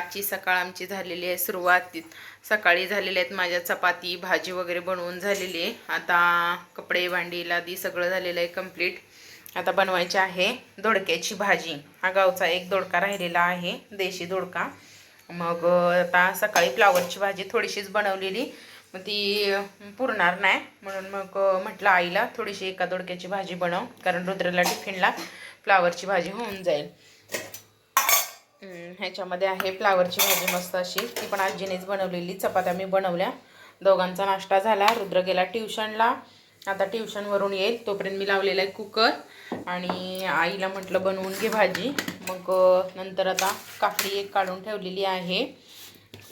आजची सकाळ आमची झालेली आहे सुरुवात सकाळी झालेल्या आहेत माझ्या चपाती भाजी वगैरे बनवून झालेली आहे. आता कपडे भांडी लादी सगळं झालेलं आहे कंप्लीट आता बनवायची आहे दोडक्याची भाजी. हा गावचा एक दोडका राहिलेला आहे देशी दोडका. मग आता सकाळी फ्लावरची भाजी थोडीशीच बनवलेली. मग ती पुरणार नाही. म्हणून मग म्हटलं आईला थोडीशी एका दोडक्याची भाजी बनव. कारण रुद्रला टिफिनला फ्लावरची भाजी होऊन जाईल. ह्याच्यामध्ये आहे फ्लावरची भाजी मस्त अशी. ती पण आजीनेच बनवलेली. चपात्या मी बनवल्या. दोघांचा नाश्ता झाला. रुद्र गेला ट्युशनला. आता ट्युशनवरून येईल. तोपर्यंत मी लावलेला आहे कुकर. आणि आईला म्हटलं बनवून घे भाजी. मग नंतर आता काकडी एक काढून ठेवलेली आहे.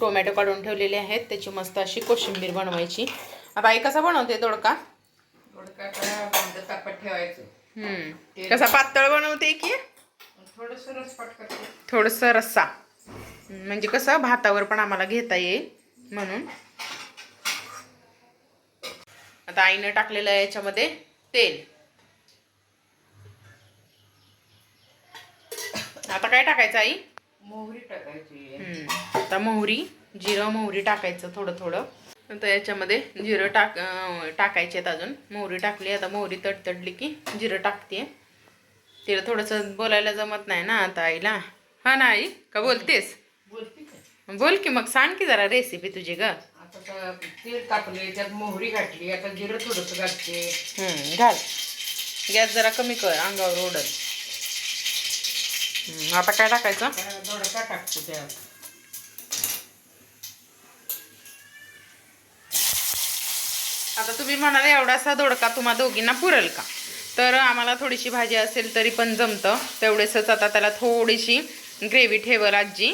टोमॅटो काढून ठेवलेले आहेत. त्याची मस्त अशी कोशिंबीर बनवायची. आता आई कसा बनवते दोडका? दोडका ठेवायचं. कसा पातळ बनवते की? थोडस रस्सा. म्हणजे कसं भातावर पण आम्हाला घेता येईल म्हणून. आता आईनं टाकलेलं आहे याच्यामध्ये तेल. आता काय टाकायचं आई? मोहरी टाकायची. आता मोहरी जिरं मोहरी टाकायचं थोडं थोडं. आता याच्यामध्ये जिरं टाक टाकायचे आहेत अजून. मोहरी टाकली आता मोहरी तडतडली की जिरं टाकते. तिला थोडंसं बोलायला जमत नाही ना आता आईला. हा ना आई का बोलतेस? बोल की मग सांग की जरा रेसिपी तुझी ग. आता तेल टाकले त्यात मोहरी घातली आता जिरं थोडस घालते. घाल. गॅस जरा कमी कर अंगावर ओढल. आता काय टाकायचं? दोडका टाकतो त्यात. आता तुम्ही म्हणाले एवढासा दोडका तुम्हा दोघींना पुरेल का? तर आम्हाला थोडीशी भाजी असेल तरी पण जमतं. तेवढेसच आता त्याला थोडीशी ग्रेव्ही ठेवल आजी.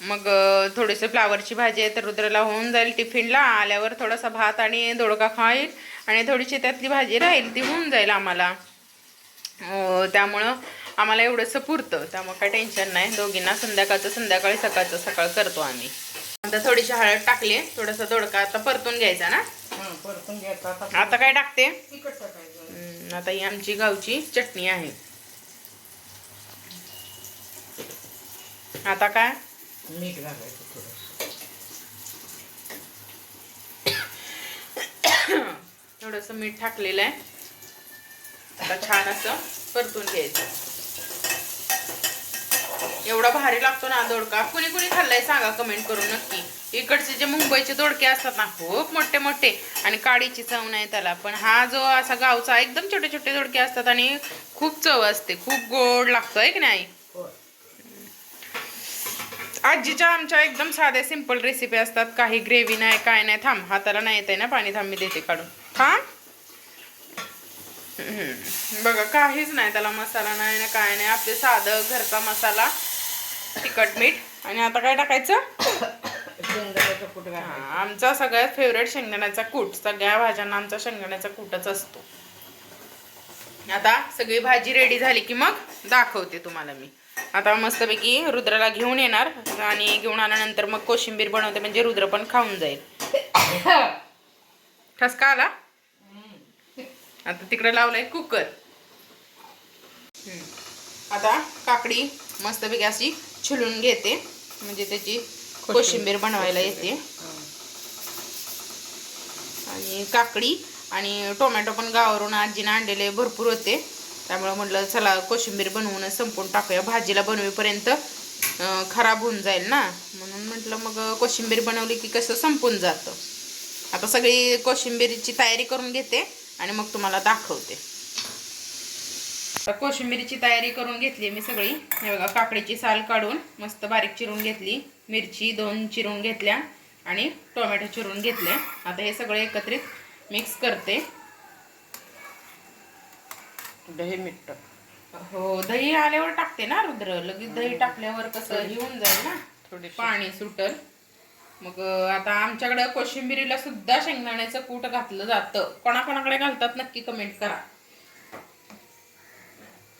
मग अं, थोडीशी फ्लावरची भाजी आहे तर रुद्रला होऊन जाईल टिफिनला. आल्यावर थोडासा भात आणि दोडका खाईल आणि थोडीशी त्यातली भाजी राहील ती होऊन जाईल आम्हाला. त्यामुळं आम्हाला एवढंसं पुरतं. त्यामुळे काही टेन्शन नाही. दोघींना संध्याकाळचं संध्याकाळी सकाळचं सकाळ करतो आम्ही. आता थोडीशी हळद टाकली. थोडासा दोडका आता परतून घ्यायचा ना? परतून घ्यायचा. आता काय टाकते? आता ही आमची गावची चटणी आहे. आता काय? मीठ घालायचं थोडस. थोडस मीठ टाकलेलं आहे. आता छान असं परतून घ्यायचं. एवढा भारी लागतो ना दोडका. कुणी कुणी खाल्लाय सांगा कमेंट करून नक्की. इकडचे जे मुंबईचे दोडके असतात ना खूप मोठे मोठे आणि काडीची चव नाही त्याला. पण हा जो असा गावचा एकदम छोटे छोटे दोडके असतात आणि खूप चव असते खूप गोड लागतो आहे की नाही? आजीच्या आमच्या एकदम साध्या सिंपल रेसिपी असतात. काही ग्रेव्ही नाही काय नाही. थांब हाताला नाही येत आहे ना पाणी थांब मी देते काढून. थांब. हम्म. बघा काहीच नाही त्याला मसाला नाही ना काय नाही. आपले साधं घरचा मसाला तिखट मीठ. आणि आता काय टाकायचं? शेंगदाण्याचं कुठ घालायचं. आमचा सगळ्यात फेवरेट शेंगदाण्याचा कूट सगळ्या भाज्यांना आमचा शेंगदाण्याचा कूटच असतो. आता सगळी भाजी रेडी झाली की मग दाखवते तुम्हाला मी. आता मस्तपैकी रुद्राला घेऊन येणार आणि घेऊन आल्यानंतर मग कोशिंबीर बनवते म्हणजे रुद्र पण खाऊन जाईल. ठसका आला? आता तिकडे लावलाय कुकर. आता काकडी मस्तपैकी अशी छिलून घेते म्हणजे त्याची कोशिंबीर बनवायला येते. आणि काकडी आणि टोमॅटो पण गावावरून आजीनं आणलेले भरपूर होते. त्यामुळं म्हटलं चला कोशिंबीर बनवून संपून टाकूया. भाजीला बनवेपर्यंत खराब होऊन जाईल ना? म्हणून म्हटलं मग कोशिंबीर बनवली की कसं संपून जातं? आता सगळी कोशिंबीरीची तयारी करून घेते आणि मग तुम्हाला दाखवते. कोशिंबीरीची तयारी करून घेतली मी सगळी. हे बघा काकडीची साल काढून मस्त बारीक चिरून घेतली. मिरची दोन चिरून घेतल्या आणि टोमॅटो चिरून घेतले. आता हे सगळे एकत्रित मिक्स करते. दही मीठ. हो दही आल्यावर टाकते ना रुद्र. लगेच दही टाकल्यावर कसं होऊन जाईल ना? थोडी पाणी सुटल. मग आता आमच्याकडं कोशिंबिरीला सुद्धा शेंगदाण्याचं कूट घातलं जातं. कोणाकोणाकडे घालतात नक्की कमेंट करा.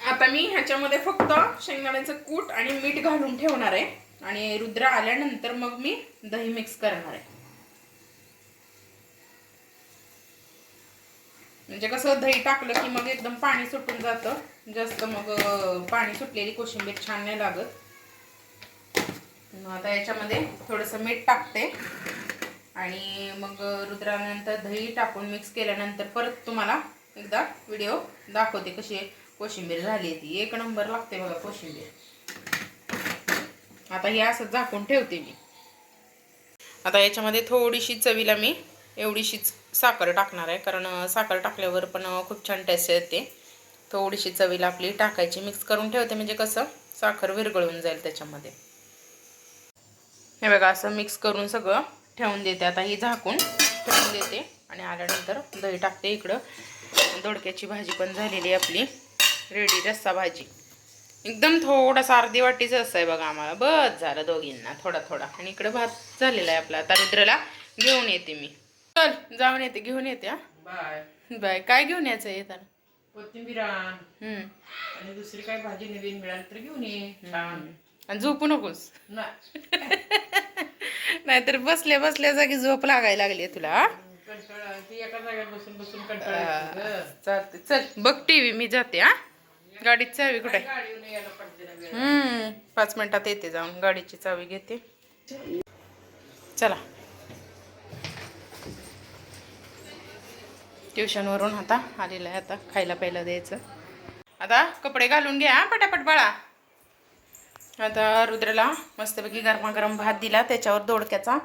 आता मी ह्याच्यामध्ये फक्त शेंगदाण्याचं कूट आणि मीठ घालून ठेवणार आहे. आणि रुद्र आल्यानंतर मग मी दही मिक्स करणार आहे. म्हणजे कसं दही टाकलं की मग एकदम पाणी सुटून जातं. जास्त मग पाणी सुटलेली कोशिंबीर छान नाही लागत. आता याच्यामध्ये थोडंसं मीठ टाकते. आणि मग रुद्रानंतर दही टाकून मिक्स केल्यानंतर परत तुम्हाला एकदा व्हिडिओ दाखवते कशी कोशिंबीर झाली ती. एक नंबर लागते बघा कोशिंबीर. आता हे असं झाकून ठेवते मी. आता याच्यामध्ये थोडीशी चवीला मी एवढीशीच साखर टाकणार आहे. कारण साखर टाकल्यावर पण खूप छान टेस्ट येते. थोडीशी चवीला आपली टाकायची. मिक्स करून ठेवते म्हणजे कसं साखर विरघळून जाईल त्याच्यामध्ये. हे बघा असं मिक्स करून सगळं ठेवून देते. आता ही झाकून ठेवून देते. आणि आल्यानंतर दही टाकते इकडं. दोडक्याची भाजी पण झालेली आपली. रेडी रस्सा भाजी. एकदम थोडासा अर्धी वाटीच रस्सा आहे बघा आम्हाला. बस झालं दोघींना. थोडा थोडा. आणि इकडं भात झालेला आहे आपला. आता रुद्रला घेऊन येते मी. चल जाऊन येते. घेऊन येते हा? बाय. बाय. काय घेऊन यायचं येताना कोथिंबीर आण. हम्म. आणि दुसरी काय भाजी नवीन मिळाली तर घेऊन ये. छान. आणि झोपू नकोस. नाही. नाहीतर बसल्या बसल्या जागी झोप लागायला लागली तुला हा? कंटाळा. ती एका जागेवर बसून बसून कंटाळा येतो गं. चालते चल बघ टीव्ही. मी जाते हा? गाडीत चावी कुठे. हम्म पाच मिनिटात येते जाऊन. गाडीची चावी घेते. चला. ट्युशनवरून आता आलेलं आहे आता. खायला प्यायला द्यायचं. आता कपडे घालून घ्या पटापट बाळा. आता रुद्रला मस्तपैकी गरमागरम भात दिला त्याच्यावर दोडक्याचा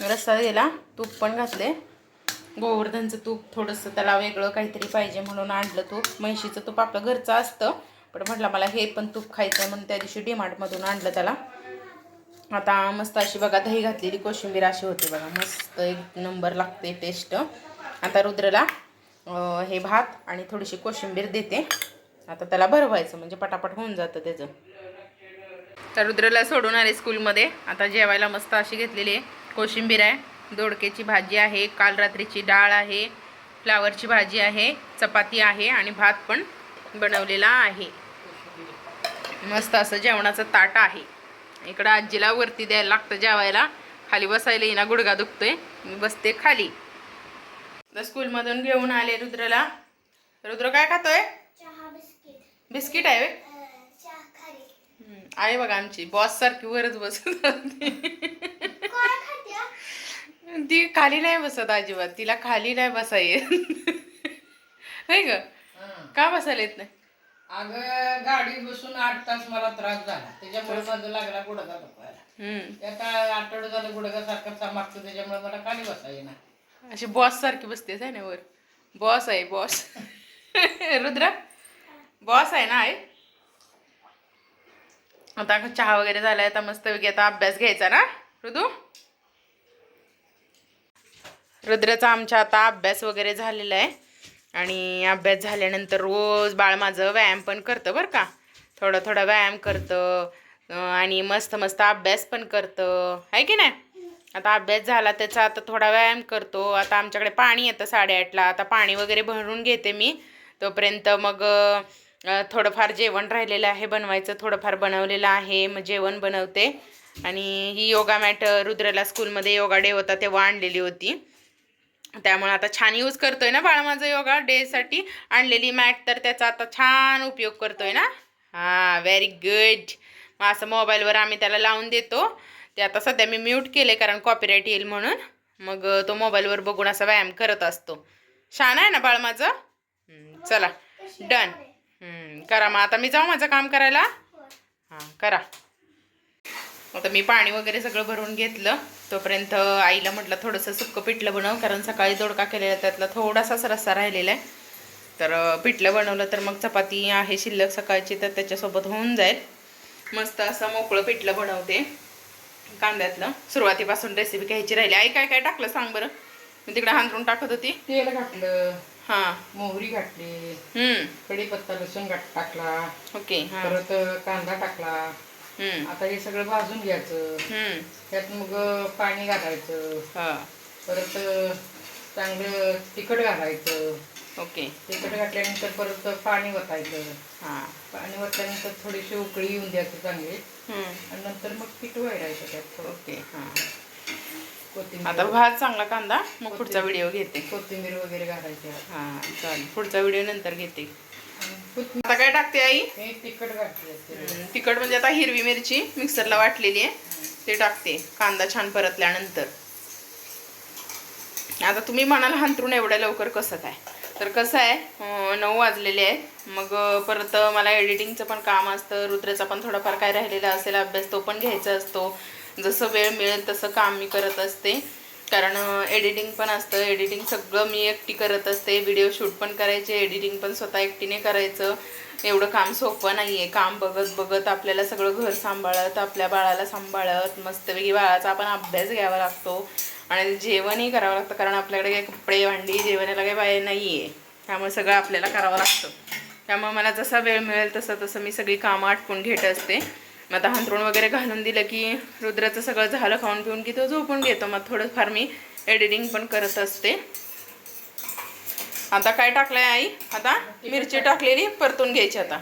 रस्सा दिला. तूप पण घातले गोवर्धनचं तूप थोडंसं त्याला वेगळं काहीतरी पाहिजे म्हणून आणलं तूप. म्हैशीचं तूप आपलं घरचं असतं. पण म्हटलं मला हे पण तूप खायचं म्हणून त्या दिवशी डीमार्टमधून आणलं त्याला. आता मस्त अशी बघा दही घातलेली कोशिंबीर अशी होते बघा. मस्त एक नंबर लागते टेस्ट आता रुद्रला हे भात आणि थोडीशी कोशिंबीर देते. आता त्याला भरवायचं म्हणजे पटापट होऊन जातं त्याचं. तर रुद्रला सोडून आले स्कूलमध्ये आता जेवायला मस्त अशी घेतलेली आहे. कोशिंबीर आहे. दोडक्याची भाजी आहे काल रात्रीची डाळ आहे फ्लावरची भाजी आहे चपाती आहे आणि भात पण बनवलेला आहे. मस्त असं जेवणाचं ताट आहे. इकडं आजीला वरती द्यायला लागतं जेवायला. खाली बसायला येईना गुडगा दुखतोय. मी बसते खाली. तर स्कूलमधून घेऊन आले रुद्रला. रुद्र काय खातोय? बिस्किट. आहे आहे बघा आमची. बॉस सारखी वरच बसत खाली नाही बसत अजिबात. तिला खाली नाही बसा येत होय ग. का बसायला येत नाही? अगं गाडी बसून आठ तास मला त्रास झाला. त्याच्यामुळे माझं लागला गुडघा दुखायला. हम्म, ते आता आठवडं झालं गुडघा सारखा मागतो त्याच्यामुळे मला खाली बसा येईना. अशी बॉस सारखी बसतेस आहे ना वर? बॉस आहे बॉस. रुद्र? बॉस आहे ना आहे आता चहा वगैरे झालाय आता मस्त आता अभ्यास घ्यायचा ना? ऋतू रुद्राचा आमच्या आता अभ्यास वगैरे झालेला आहे. आणि अभ्यास झाल्यानंतर रोज बाळ माझं व्यायाम पण करतं बरं का. थोडा थोडा व्यायाम करतं आणि मस्त मस्त अभ्यास पण करतं. आहे की नाही? आता अभ्यास झाला त्याचा आता थोडा व्यायाम करतो. आता आमच्याकडे पाणी येतं साडेआठला. आता पाणी वगैरे भरून घेते मी. तोपर्यंत मग थोडंफार जेवण राहिलेलं आहे बनवायचं. थोडंफार बनवलेलं आहे. मग जेवण बनवते. आणि ही योगा मॅट रुद्रला स्कूलमध्ये योगा डे होता तेव्हा आणलेली होती. त्यामुळे आता छान यूज करतोय ना बाळा माझं योगा डेसाठी आणलेली मॅट तर त्याचा आता छान उपयोग करतोय ना. हां व्हेरी गुड मग असं मोबाईलवर आम्ही त्याला लावून देतो. ते आता सध्या मी म्यूट केले कारण कॉपीराईट येईल म्हणून. मग तो मोबाईलवर बघून असा व्यायाम करत असतो. छान आहे ना बाळ माझं? चला. डन करा मग. आता मी जाऊ माझं काम करायला? हां करा. आता मी पाणी वगैरे सगळं भरून घेतलं. तोपर्यंत आईला म्हटलं थोडंसं सुक्कं पिठलं बनव कारण सकाळी दोडका केलेला त्यातला थोडासाच रस्सा राहिलेला आहे तर पिठलं बनवलं तर मग चपाती आहे शिल्लक सकाळची तर त्याच्यासोबत होऊन जाईल. मस्त असं मोकळं पिठलं बनवते. कांद्यातलं. सुरुवातीपासून रेसिपी घ्यायची राहिली. आई काय काय टाकलं सांग बरं? मी तिकडे हांतरून टाकत होती. तेल घातलं. हां. मोहरी घातली. हम्म, कढीपत्ता लसूण टाकला. ओके. परत कांदा टाकला. आता हे सगळं भाजून घ्यायचं. त्यात मग पाणी घालायचं. हां. परत चांगलं तिखट घालायचं. ओके. तिखट घातल्यानंतर परत पाणी वतायचं. हां. पाणी वतल्यानंतर थोडीशी उकळी येऊन द्यायची चांगली. आणि नंतर मग पीठ वळायचं त्यात ओके. हां. कोथिंबीर. आता भात चांगला कांदा? मग पुढचा व्हिडिओ घेते. कोथिंबीर वगैरे घालायची. हां चालेल. पुढचा व्हिडिओ नंतर घेते. आता काय टाकते आई? तिखट घातली तिखट म्हणजे आता हिरवी मिरची मिक्सरला वाटलेली आहे. ते टाकते. कांदा छान परतल्यानंतर. आता तुम्ही म्हणाल हंतरून एवढ्या लवकर कसं काय? तर कसं आहे नऊ वाजलेले आहेत. मग परत मला एडिटिंगचं पण काम असतं. रुद्रेचा पण थोडाफार काय राहिलेला असेल अभ्यास तो पण घ्यायचा असतो. जसं वेळ मिळेल तसं काम मी करत असते. कारण एडिटिंग पण असतं. एडिटिंग सगळं मी एकटी करत असते. व्हिडिओ शूट पण करायचे एडिटिंग पण स्वतः एकटीने करायचं. एवढं काम सोपं नाही आहे काम बघत बघत आपल्याला सगळं घर सांभाळत आपल्या बाळाला सांभाळत मस्तपैकी बाळाचा आपण अभ्यास घ्यावा लागतो. आणि जेवणही करावं लागतं कारण आपल्याकडे काही कपडे भांडी जेवणाला काही बाहेर नाही आहे त्यामुळे सगळं आपल्याला करावं लागतं. त्यामुळे मला जसा वेळ मिळेल तसं तसं मी सगळी कामं आटपून घेत असते. मग आता हंतरून वगैरे घालून दिलं की रुद्राचं सगळं झालं खाऊन पिऊन की तो झोपून घेतो. मग थोडंफार मी एडिटिंग पण करत असते. आता काय टाकलंय आई? आता मिरची टाकलेली परतून घ्यायची आता.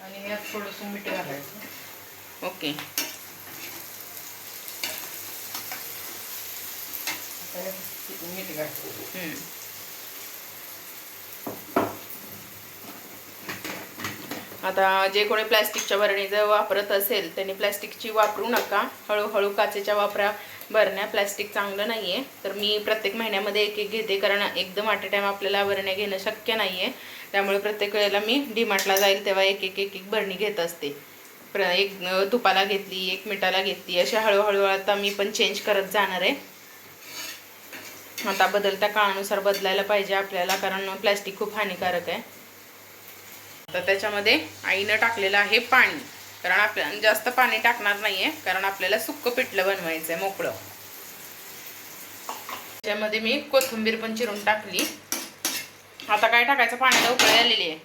आणि यात थोडंसं मीठ घालायचं. ओके. मीठ घालायचं आता जे कोणी प्लॅस्टिकच्या भरणीचं वापरत असेल त्यांनी प्लॅस्टिकची वापरू नका. हळूहळू काचेच्या वापरा भरण्या प्लॅस्टिक चांगलं नाही आहे तर मी प्रत्येक महिन्यामध्ये एक एक घेते कारण एकदम ॲट अ टाईम आपल्याला भरण्या घेणं शक्य नाही आहे त्यामुळे प्रत्येक वेळेला मी डीमार्टला जाईल तेव्हा एक एक एक एक भरणी घेत असते. प्र एक तुपाला घेतली एक मिठाला घेतली अशा हळूहळू आता मी पण चेंज करत जाणार आहे. आता बदलत्या काळानुसार बदलायला पाहिजे आपल्याला कारण प्लॅस्टिक खूप हानिकारक आहे. तर त्याच्यामध्ये आईनं टाकलेलं आहे पाणी. कारण आपल्या जास्त पाणी टाकणार नाहीये कारण आपल्याला सुक्क पिठलं बनवायचं आहे मोकळं. त्याच्यामध्ये मी कोथिंबीर पण चिरून टाकली. आता काय टाकायचं? पाण्याला उकळी आलेली आहे.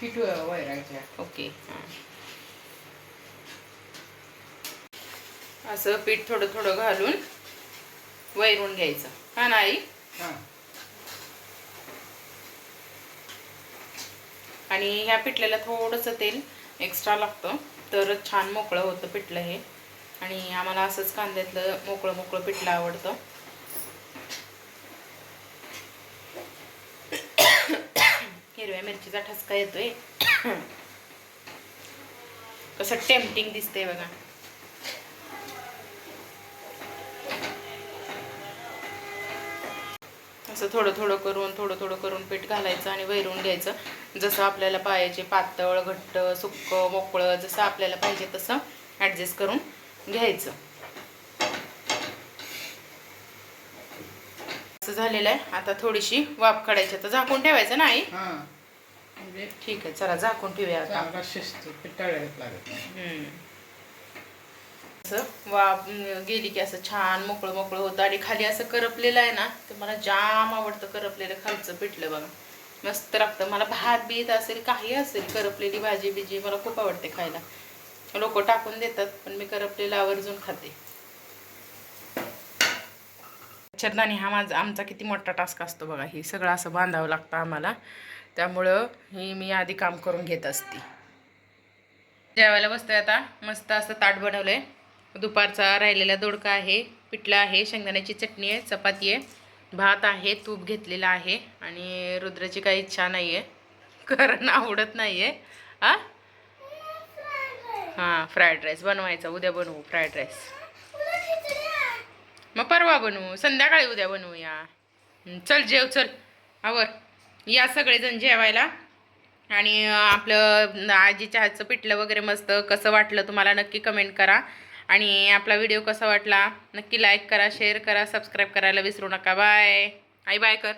पीठ वैरायचं ओके. असं पीठ थोडं थोडं घालून वैरून घ्यायचं. हा ना आई हां आणि ह्या पिठल्याला थोडंसं तेल एक्स्ट्रा लागतं. तर छान मोकळं होतं पिठलं हे. आणि आम्हाला असंच कांद्यातलं मोकळं मोकळं पिठलं आवडतं. हिरव्या मिरचीचा ठसका येतोय. कसं टेम्पटिंग दिसतंय बघा. असं थोडं थोडं करून थोडं थोडं करून पीठ घालायचं आणि वैरून घ्यायचं. जसं आपल्याला पाहिजे पातळ घट्ट सुक्क मोकळं जसं आपल्याला पाहिजे तसं ॲडजस्ट करून घ्यायचं. असं झालेलं आहे. आता थोडीशी वाफ काढायची. आता झाकून ठेवायचं ना आई म्हणजे ठीक आहे चला झाकून ठेवूया आता. असं वाफ गेली की असं छान मोकळं मोकळं होतं. आणि खाली असं करपलेलं आहे ना तर मला जाम आवडतं करपलेलं खालचं पिठलं बघा. मस्त लागतं. मला भात बीत असेल काही असेल करपलेली भाजी बिजी मला खूप आवडते खायला. लोक टाकून देतात पण मी करपलेलं आवर्जून खाते. मच्छरदाणी हा माझा आमचा किती मोठा टास्क असतो बघा. हे सगळं असं बांधावं लागतं आम्हाला. त्यामुळं ही मी आधी काम करून घेत असते. जेवायला बसतोय आता. मस्त असं ताट बनवलंय. दुपारचा राहिलेला दोडका आहे पिठला आहे शेंगदाण्याची चटणी आहे चपाती आहे. भात आहे तूप घेतलेला आहे आणि रुद्राची काही इच्छा नाही आहे कारण आवडत नाही आहे हां? हां फ्राईड राईस बनवायचा. उद्या बनवू फ्राईड राईस मग परवा बनवू. संध्याकाळी उद्या बनवूया. चल जेव चल. आवर. या सगळेजण जेवायला. आणि आपलं आजी चहाचं पिठलं वगैरे मस्त. कसं वाटलं तुम्हाला नक्की कमेंट करा. आणि आपला व्हिडिओ कसा वाटला? नक्की लाईक करा शेअर करा सबस्क्राईब करायला विसरू नका. बाय आई बाय कर.